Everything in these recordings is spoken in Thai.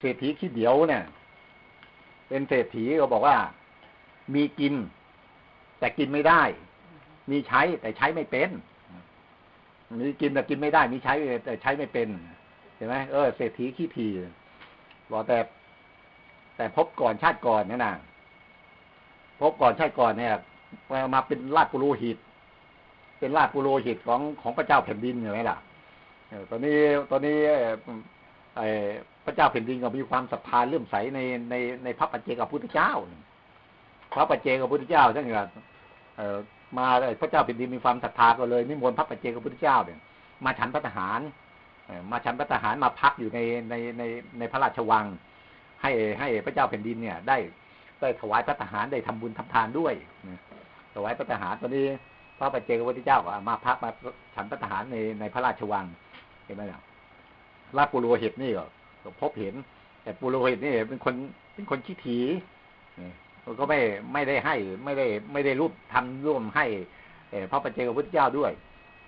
เศรษฐีขี้เดียวเนี่ย เป็นเศรษฐีก็บอกว่า มีกิน แต่กินไม่ได้ มีใช้แต่ใช้ไม่เป็น มีกินแต่กินไม่ได้ มีใช้แต่ใช้ไม่เป็นเห็นไหมเออเศรษฐีขี้ทีบอกแต่ แต่พบก่อนชาติก่อนนี่นะพบก่อนชาติก่อนเนี่ยมาเป็นราชปุโรหิต เป็นราชปุโรหิตของของพระเจ้าแผ่นดินใช่ไหมล่ะตอนนี้ตอนนี้ไอ้ พระเจ้าแผ่นดินก็มีความศรัทธาเลื่อมใสในในในพระปัจเจกพุทธเจ้าพระปัจเจกพุทธเจ้าท่านก็มาพระเจ้าแผ่นดินมีความศรัทธาก็เลยนิมนต์พระปัจเจกพุทธเจ้าเนี่ยมาฉันพระทหารมาฉันพระทหารมาพักอยู่ในในในในพระราชวัง ให้ให้พระเจ้าแผ่นดินเนี่ย ได้ได้ถวายพระทหารได้ทำบุญทำทานด้วยถวายพระทหารตอนนี้ พระปัจเจกพุทธเจ้าก็มาพักมาฉันพระทหารในในพระราชวังเห็นไหมล่ะราชปุโรหิตนี่ก็ พบเห็น แต่ปุโรหิตนี่เป็นคนเป็นคนขี้ถีก็ไม่ไม่ได้ให้ไม่ได้ไม่ได้รูปทำร่วมให้พระปัจเจกพุทธเจ้าด้วย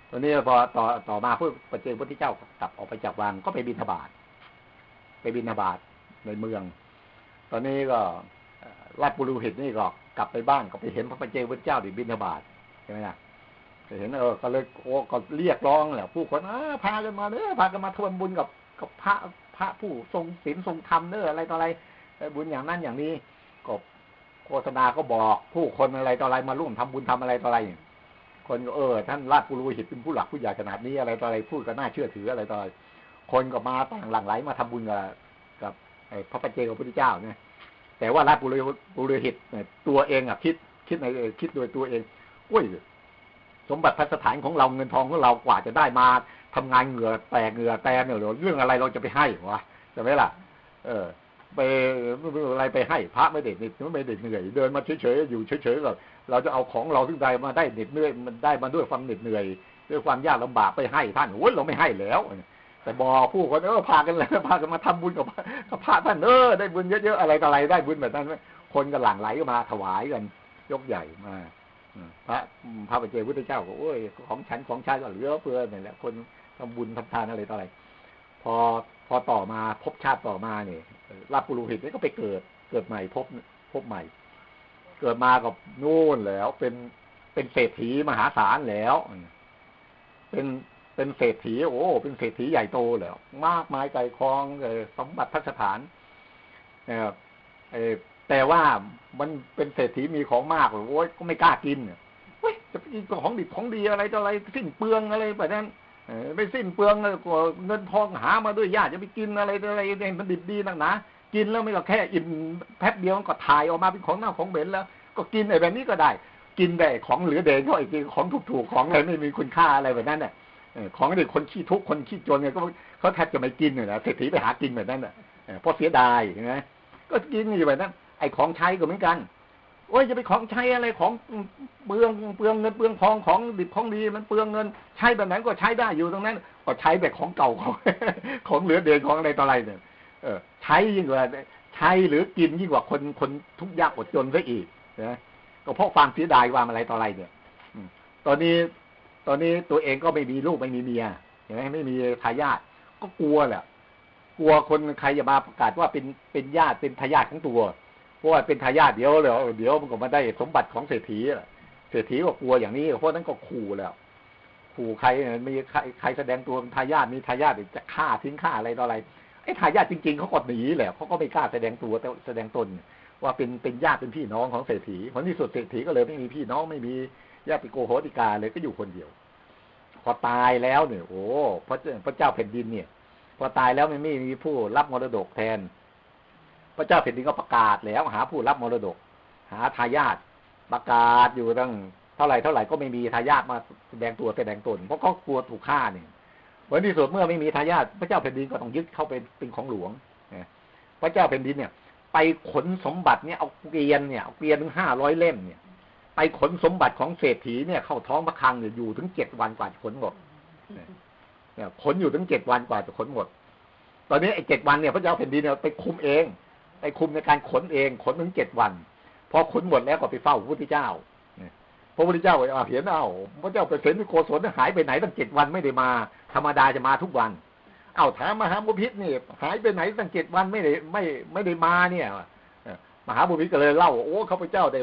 ตอนนี้พอต่อต่อมาเพื่อปัจเจกพุทธเจ้ากลับออกไปจากวังก็ไปบินทบาทไปบินทบาทในเมือง ตอนนี้ก็ราชปุโรหิตนี่ก็กลับไปบ้านก็ไปเห็นพระปัจเจกพุทธเจ้าที่บินทบาทใช่ไหมนะเห็นเออก็เลยโอ้ก็เรียกร้องแหละผู้คนอพากันมาเนอพากันมาทำบุญกับกับพระ พระผู้ทรงศีลทรงธรรมเนออะไรต่ออะไรบุญอย่างนั้นอย่างนี้ก็โฆษณาก็บอกผู้คนอะไรต่ออะไรมาร่วมทำบุญทำอะไรต่ออะไรคนก็เออท่านราชปุโรหิตเป็นผู้หลักผู้ใหญ่ขนาดนี้อะไรต่ออะไรพูดก็น่าเชื่อถืออะไรต่ออะไรคนก็มาต่างหลั่งไหลมาทำบุญกับกับพระปัจเจกพระพุทธเจ้าเนี่ยแต่ว่าราชปุโรหิตตัวเองอะคิดคิดในคิดโดยตัวเองอุ้ย สมบัติพัสถานของเราเงินทองของเรากว่าจะได้มาทำงานเหงื่อแตกเหงื่อแตนเนี่ยเรื่องอะไรเราจะไปให้วะใช่ไหมล่ะ เออ ไปอะไรไปให้พระไม่เด็ดนิดไม่เด็ดเหนื่อยเดินมาเฉยๆอยู่เฉยๆเราเราจะเอาของเราทึ่งใดมาได้เด็ดเหนื่อยมันได้มาด้วยความเหน็ดเหนื่อย ด้วยความยากลำบากไปให้ท่านโอ้ยเราไม่ให้แล้วแต่บอผู้คนเออพากันเลยพากันมาทำบุญกับกับพระท่านเออได้บุญเยอะๆอะไรต่ออะไรได้บุญแบบนั้นคนกันหลั่งไหลก็มาถวายกันยกใหญ่มา พระพระปัจเจกพุทธเจ้าก็โอ้ยของฉันของชายก็เหลือเฟือเนี่ยแหละคนทำบุญทำทานอะไรต่ออะไร พอพอต่อมาพบชาติต่อมาเนี่ยรับปุรุหิตนี่ก็ไปเกิดเกิดใหม่พบพบใหม่ เกิดมากับนู่นแล้ว เป็นเป็นเศรษฐีมหาศาลแล้ว เป็นเป็นเศรษฐีโอ้เป็นเศรษฐีใหญ่โตแล้ว มากมายไก่คลองสมบัติพัสถานเออ แต่ว่ามันเป็นเศรษฐีมีของมากโอ้ยก็ไม่กล้ากินเฮ้ยจะไปกินของดิบของดีอะไรต่ออะไรสิ้นเปลืองอะไรแบบนั้นไม่สิ้นเปลืองเงินทองหามาด้วยญาติจะไปกินอะไรอะไรเนี่ยมันดิบดีนักหนากินแล้วไม่ก็แค่อิ่มแป๊บเดียวก็ถ่ายออกมาเป็นของเน่าของเหม็นแล้ว ก็กินไอ้แบบนี้ก็ได้ กินได้ของเหลือเดงก็ไอ้ของถูกๆของอะไรไม่มีคุณค่าอะไรแบบนั้นเนี่ยของเด็กคนขี้ทุกข์คนขี้จนเนี่ยก็เขาแทบจะไม่กินเลยนะเศรษฐีไปหากินแบบนั้นเนี่ยเพราะเสียดายใช่ไหมก็กินอยู่แบบนั้น ไอ้ของใช้ก็เหมือนกัน โอ้ยจะไปของใช้อะไรของเปลืองเปลืองเงินเปลืองทองของดิบของดีมันเปลืองเงิน ใช้แบบไหนก็ใช้ได้อยู่ตรงนั้น ก็ใช้แบบของเก่าของของเหลือเดือนของอะไรต่ออะไรเนี่ยเออ ใช้ยิ่งกว่าใช้หรือกินยิ่งกว่าคนคนทุกยากอดจนซะอีกนะก็เพราะความเสียดายความอะไรต่ออะไรเนี่ยตอนนี้ตอนนี้ตัวเองก็ไม่มีลูกไม่มีเมียเห็นไหมไม่มีทายาทก็กลัวแหละกลัวคนใครจะมาประกาศว่าเป็นเป็นญาติเป็นทายาทของตัว เพราะว่าเป็นทายาทเดียวเลยเดี๋ยวมันก็มาได้สมบัติของเศรษฐีเศรษฐีก็กลัวอย่างนี้เพราะนั้นก็ขู่แล้วขู่ใครมีใครใครแสดงตัวเป็นทายาทมีทายาทจะฆ่าทิ้งฆ่าอะไรต่ออะไรไอ้ทายาทจริง ๆเขาก็หนีแหละเขาก็ไม่กล้าแสดงตัวแสดงตน ว่าเป็นเป็นญาติเป็นพี่น้องของเศรษฐีผลที่สุดเศรษฐีก็เลยไม่มีพี่น้องไม่มีญาติโกโหติกาเลยก็อยู่คนเดียวพอตายแล้วเนี่ยโอ้พระพระเจ้าแผ่นดินเนี่ย พอตายแล้วไม่มีผู้รับมรดกแทน พระเจ้าแผ่นดินก็ประกาศแล้วหาผู้รับมรดก หาทายาทประกาศอยู่ตั้งเท่าไหร่เท่าไหร่ก็ไม่มีทายาทมาแสดงตัวแสดงตนเพราะเขากลัวถูกฆ่าเนี่ยวันที่สุดเมื่อไม่มีทายาทพระเจ้าแผ่นดินก็ต้องยึดเข้าเป็นเป็นของหลวงพระเจ้าแผ่นดินเนี่ย ไปขนสมบัติเนี่ยเอาเกวียนเนี่ยเอาเกวียนถึงห้าร้อยเล่มเนี่ย ไปขนสมบัติของเศรษฐีเนี่ยเข้าท้องพระคลังเนี่ยอยู่ถึงเจ็ดวันกว่าจะขนหมดเนี่ยขนอยู่ถึงเจ็ดวันกว่าจะขนหมด ตอนนี้ไอ้เจ็ดวันเนี่ยพระเจ้าแผ่นดินเนี่ยไปคุมเอง ไปคุมในการขนเองขนถึงเจ็ดวันพอขนหมดแล้วก็ไปเฝ้าพระพุทธเจ้าพระพุทธเจ้าเอาเห็นเอาพระเจ้าไปเสนโกศลหายไปไหนตั้งเจ็ดวันไม่ได้มา ธรรมดาจะมาทุกวัน เอาถามมหาบุพิษนี่ หายไปไหนตั้งเจ็ดวันไม่ได้ไม่ไม่ได้มาเนี่ยมหาบุพิษก็เลยเล่าโอ้ข้าพเจ้าได้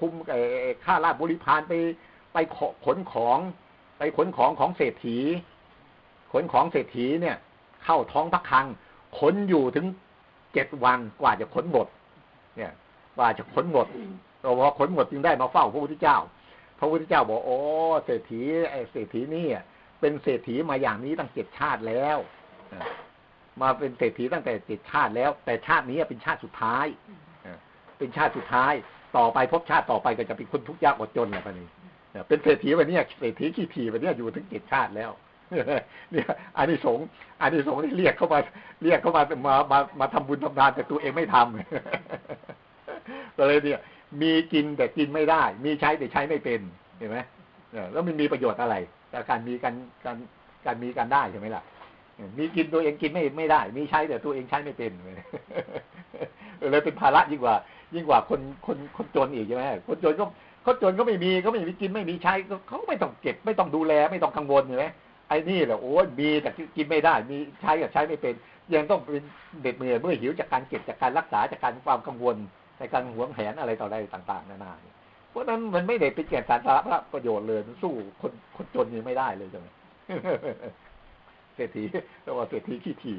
คุมไอ้ข้าราชบริพารไปไปขอขนของ ไปขนของของเศรษฐี ขนของเศรษฐีเนี่ย เข้าท้องพระคลัง ขนอยู่ถึง เจ็ดวันกว่าจะขนหมด เนี่ยกว่าจะขนหมดเราพอขนหมดจึงได้มาเฝ้าพระพุทธเจ้า พระพุทธเจ้าบอกโอ้เศรษฐีไอ้เศรษฐีนี่เป็นเศรษฐีมาอย่างนี้ตั้งเจ็ดชาติแล้วมาเป็นเศรษฐีตั้งแต่เจ็ดชาติแล้ว แต่ชาตินี้เป็นชาติสุดท้ายเป็นชาติสุดท้าย ต่อไปภพชาติต่อไปก็จะเป็นคนทุกข์ยากอดจนแหละปะนี้เป็นเศรษฐีวันนี้เศรษฐีขี้ผีวันนี้อยู่ถึงเจ็ดชาติแล้ว เนี่ยอานิสงส์อานิสงส์ที่เรียกเข้ามาเรียกเข้ามามามามาทำบุญทำทานแต่ตัวเองไม่ทำก็เลยเนี่ย มีกินแต่กินไม่ได้ มีใช้แต่ใช้ไม่เป็นเห็นไหมเออแล้วมันมีประโยชน์อะไรแต่การมีการการการมีการได้ใช่ไหมล่ะมีกินตัวเองกินไม่ไม่ได้ มีใช้แต่ตัวเองใช้ไม่เป็นเลยเป็นภาระยิ่งกว่า ยิ่งกว่าคนคนคนจนอีกใช่ไหมคนจนก็คนจนก็ไม่มีก็ไม่มีกินไม่มีใช้เขาไม่ต้องเก็บ ไม่ต้องดูแลไม่ต้องกังวลใช่ไหม ไอ้นี่แหละโอ้ยมีแต่กินไม่ได้ มีใช้กับใช้ไม่เป็น ยังต้องเป็นเด็ดเมื่อเมื่อหิวจากการเก็บจากการรักษาจากการความกังวลในการหวงแหนอะไรต่ออะไรต่าง ๆ นานาเพราะนั้นมันไม่ได้เป็นแก่นสารสาระประโยชน์เลยมันสู้คนคนจนยังไม่ได้เลยใช่ไหมเศรษฐีเรียกว่าเศรษฐีขี้ถี่